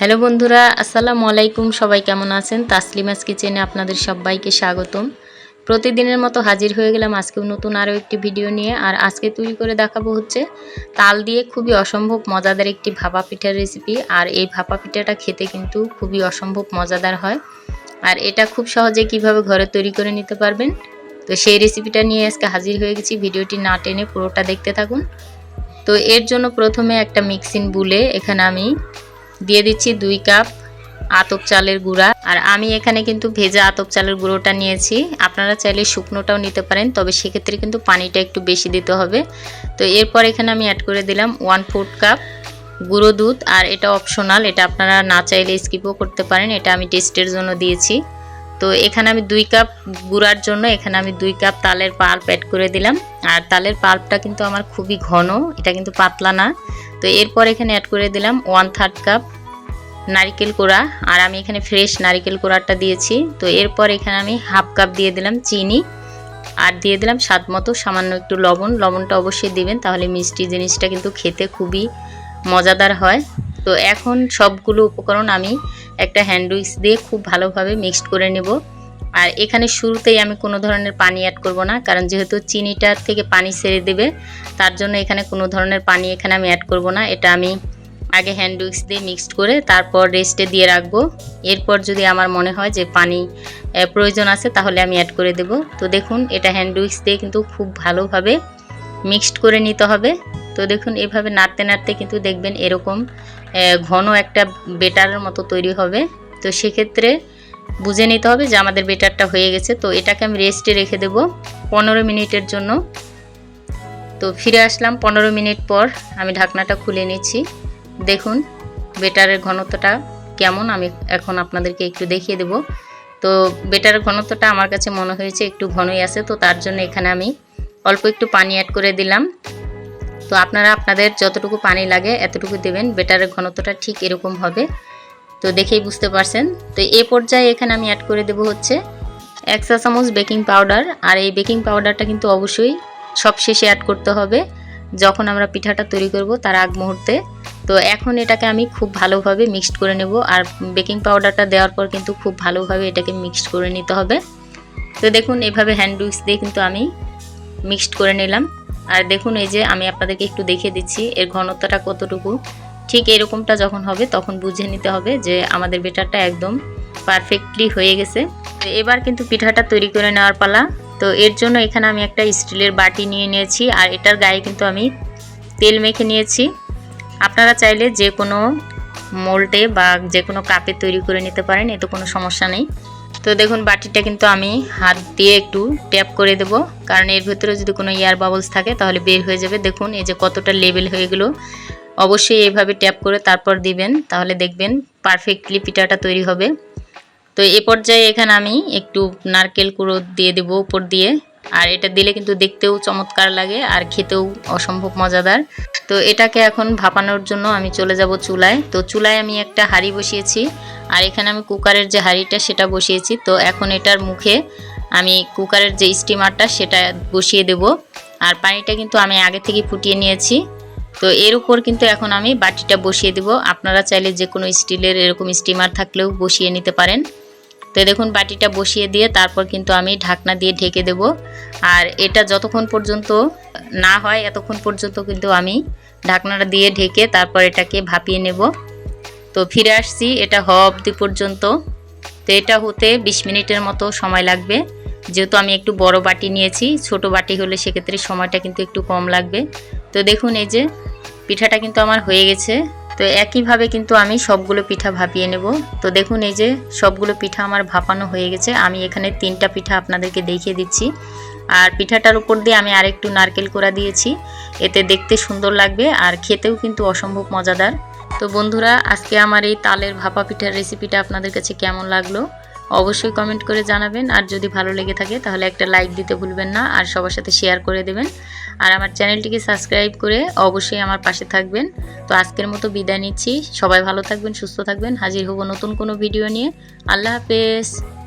Hello বন্ধুরা, আসসালামু আলাইকুম। সবাই কেমন আছেন? তাসলিমাস কিচেনে আপনাদের সবাইকে স্বাগতম। প্রতিদিনের মতো হাজির হয়ে গেলাম আজকেও নতুন আরও একটি ভিডিও নিয়ে। আর আজকে তৈরি করে দেখাবো হচ্ছে তাল দিয়ে খুবই অসম্ভব মজাদার একটি ভাপা পিঠার রেসিপি আর এই ভাপা পিঠাটা খেতে কিন্তু খুবই অসম্ভব মজাদার হয়। আর এটা খুব সহজে কীভাবে ঘরে তৈরি করে নিতে পারবেন? তো সেই রেসিপিটা নিয়ে আজকে হাজির হয়ে গেছি। ভিডিওটি না টেনে পুরোটা দেখতে থাকুন। তো এর জন্য প্রথমে একটা মিক্সিং বুলে এখানে আমি দিয়ে দিচ্ছি দুই কাপ আতপ চালের গুঁড়া। আর আমি এখানে কিন্তু ভেজা আতপ চালের গুঁড়োটা নিয়েছি। আপনারা চাইলে শুকনোটাও নিতে পারেন, তবে সেক্ষেত্রে কিন্তু পানিটা একটু বেশি দিতে হবে। তো এরপর এখানে আমি অ্যাড করে দিলাম ওয়ান ফোর্থ কাপ গুঁড়ো দুধ। আর এটা অপশনাল এটা আপনারা না চাইলে স্কিপও করতে পারেন। এটা আমি টেস্টের জন্য দিয়েছি। তো এখানে আমি দুই কাপ গুঁড়ার জন্য এখানে আমি দুই কাপ তালের পাল্প অ্যাড করে দিলাম। আর তালের পাল্পটা কিন্তু আমার খুবই ঘন, এটা কিন্তু পাতলা না। তো এরপর এখানে অ্যাড করে দিলাম ওয়ান থার্ড কাপ নারিকেল কোড়া। আর আমি এখানে ফ্রেশ নারিকেল কোড়াটা দিয়েছি। তো এরপর এখানে আমি হাফ কাপ দিয়ে দিলাম চিনি। আর দিয়ে দিলাম স্বাদ মতো সামান্য একটু লবণ। লবণটা অবশ্যই দিবেন, তাহলে মিষ্টি জিনিসটা কিন্তু খেতে খুবই মজাদার হয়। তো এখন সবগুলো উপকরণ আমি একটা হ্যান্ড উইক্স দিয়ে খুব ভালোভাবে মিক্সড করে নেব। আর এখানে শুরুতেই আমি কোনো ধরনের পানি অ্যাড করব না, কারণ যেহেতু চিনিটার থেকে পানি ছেড়ে দেবে, তার জন্য এখানে কোনো ধরনের পানি এখানে আমি অ্যাড করব না। এটা আমি আগে হ্যান্ড উইক্স দিয়ে মিক্সড করে তারপর রেস্টে দিয়ে রাখব। এরপর যদি আমার মনে হয় যে পানি প্রয়োজন আছে, তাহলে আমি অ্যাড করে দেব। তো দেখুন, এটা হ্যান্ড উইক্স দিয়ে কিন্তু খুব ভালোভাবে মিক্সড করে নিতে হবে। তো দেখুন, এভাবে নাড়তে নাড়তে কিন্তু দেখবেন এরকম ঘন একটা বেটারের মতো তৈরি হবে। তো সেক্ষেত্রে বুঝে নিতে হবে যে আমাদের বেটারটা হয়ে গেছে। তো এটাকে আমি রেস্টে রেখে দেব পনেরো মিনিটের জন্য। তো ফিরে আসলাম পনেরো মিনিট পর। আমি ঢাকনাটা খুলে নিচ্ছি। দেখুন বেটারের ঘনত্বটা কেমন। আমি এখন আপনাদেরকে একটু দেখিয়ে দেব। তো বেটারের ঘনত্বটা আমার কাছে মনে হয়েছে একটু ঘনই আছে। তো তার জন্য এখানে আমি অল্প একটু পানি অ্যাড করে দিলাম। তো আপনারা আপনাদের যতটুকু পানি লাগে এতটুকু দেবেন। বেটারের ঘনত্বটা ঠিক এরকম হবে। তো দেখেই বুঝতে পারছেন। তো এ পর্যায়ে এখানে আমি অ্যাড করে দেব হচ্ছে এক চা চামচ বেকিং পাউডার আর এই বেকিং পাউডারটা কিন্তু অবশ্যই সব শেষে অ্যাড করতে হবে। যখন আমরা পিঠাটা তৈরি করব তার আগ মুহূর্তে। তো এখন এটাকে আমি খুব ভালোভাবে মিক্সড করে নেব। আর বেকিং পাউডারটা দেওয়ার পর কিন্তু খুব ভালোভাবে এটাকে মিক্সড করে নিতে হবে। তো দেখুন, এভাবে হ্যান্ড উইক্স দিয়ে কিন্তু আমি মিক্সড করে নিলাম। আর দেখুন, এই যে আমি আপনাদেরকে একটু দেখিয়ে দিচ্ছি, এর ঘনত্বটা কতটুকু? ঠিক এরকমটা যখন হবে, তখন বুঝে নিতে হবে যে আমাদের বেটারটা একদম পারফেক্টলি হয়ে গেছে। এবার কিন্তু পিঠাটা তৈরি করে নেওয়ার পালা। তো এর জন্য এখানে আমি একটা স্টিলের বাটি নিয়ে নিয়েছি, আর এটার গায়ে কিন্তু আমি তেল মেখে নিয়েছি। আপনারা চাইলে যে কোনো মোল্টে বা যে কোনো কাপে তৈরি করে নিতে পারেন, এতে কোনো সমস্যা নেই। তো দেখুন, বাটিটা কিন্তু আমি হাত দিয়ে একটু ট্যাপ করে দেব। কারণ এর ভেতরে যদি কোনো এয়ার বাবলস থাকে, তাহলে বের হয়ে যাবে। দেখুন, এই যে কতটা লেভেল হয়ে গেলো। অবশ্যই এভাবে ট্যাপ করে তারপর দিবেন, তাহলে দেখবেন পারফেক্টলি পিঠাটা তৈরি হবে। তো এ পর্যায়ে এখানে আমি একটু নারকেল কুড়ো দিয়ে দেবো উপর দিয়ে। আর এটা দিলে কিন্তু দেখতেও চমৎকার লাগে আর খেতেও অসম্ভব মজাদার। তো এটাকে এখন ভাপানোর জন্য আমি চলে যাব চুলায়। তো চুলায় আমি একটা হাঁড়ি বসিয়েছি আর এখানে আমি কুকারের যে হাঁড়িটা সেটা বসিয়েছি। তো এখন এটার মুখে আমি কুকারের যে স্টিমারটা সেটা বসিয়ে দেব। আর পানিটা কিন্তু আমি আগে থেকে ফুটিয়ে নিয়েছি। তো এর উপর কিন্তু এখন আমি বাটিটা বসিয়ে দেব। আপনারা চাইলে যে কোনো স্টিলের এরকম স্টিমার থাকলেও বসিয়ে নিতে পারেন। তো দেখুন বাটিটা বসিয়ে দিয়ে তারপর কিন্তু আমি ঢাকনা দিয়ে ঢেকে দেব। আর এটা যতক্ষণ পর্যন্ত না হয় এতক্ষণ পর্যন্ত কিন্তু আমি ঢাকনাটা দিয়ে ঢেকে তারপর এটাকে ভাপিয়ে নেব। তো ফিরে আসছি, এটা হওয়া অবধি পর্যন্ত। তো এটা হতে ২০ মিনিটের মতো সময় লাগবে। যেহেতু আমি একটু বড় বাটি নিয়েছি, ছোট বাটি হলে সেক্ষেত্রে সময়টা কিন্তু একটু কম লাগবে। তো দেখুন এই যে পিঠাটা কিন্তু আমার হয়ে গেছে। তো একইভাবে কিন্তু আমি সবগুলো পিঠা ভাপিয়ে নেব। তো দেখুন, এই যে সবগুলো পিঠা আমার ভাপানো হয়ে গেছে। আমি এখানে তিনটা পিঠা আপনাদেরকে দেখিয়ে দিচ্ছি। আর পিঠাটার উপর দিয়ে আমি আরেকটু নারকেল কোড়া দিয়েছি। এতে দেখতে সুন্দর লাগবে আর খেতেও কিন্তু অসম্ভব মজাদার। তো বন্ধুরা, আজকে আমার এই তালের ভাপা পিঠার রেসিপিটা আপনাদের কাছে কেমন লাগল? অবশ্যই কমেন্ট করে জানাবেন। আর যদি ভালো লেগে থাকে, তাহলে একটা লাইক দিতে ভুলবেন না। আর সবার সাথে শেয়ার করে দেবেন। আর আমার চ্যানেলটিকে সাবস্ক্রাইব করে অবশ্যই আমার পাশে থাকবেন। তো আজকের মতো বিদায় নিচ্ছি। সবাই ভালো থাকবেন, সুস্থ থাকবেন। হাজির হব নতুন কোনো ভিডিও নিয়ে। আল্লাহ হাফেজ।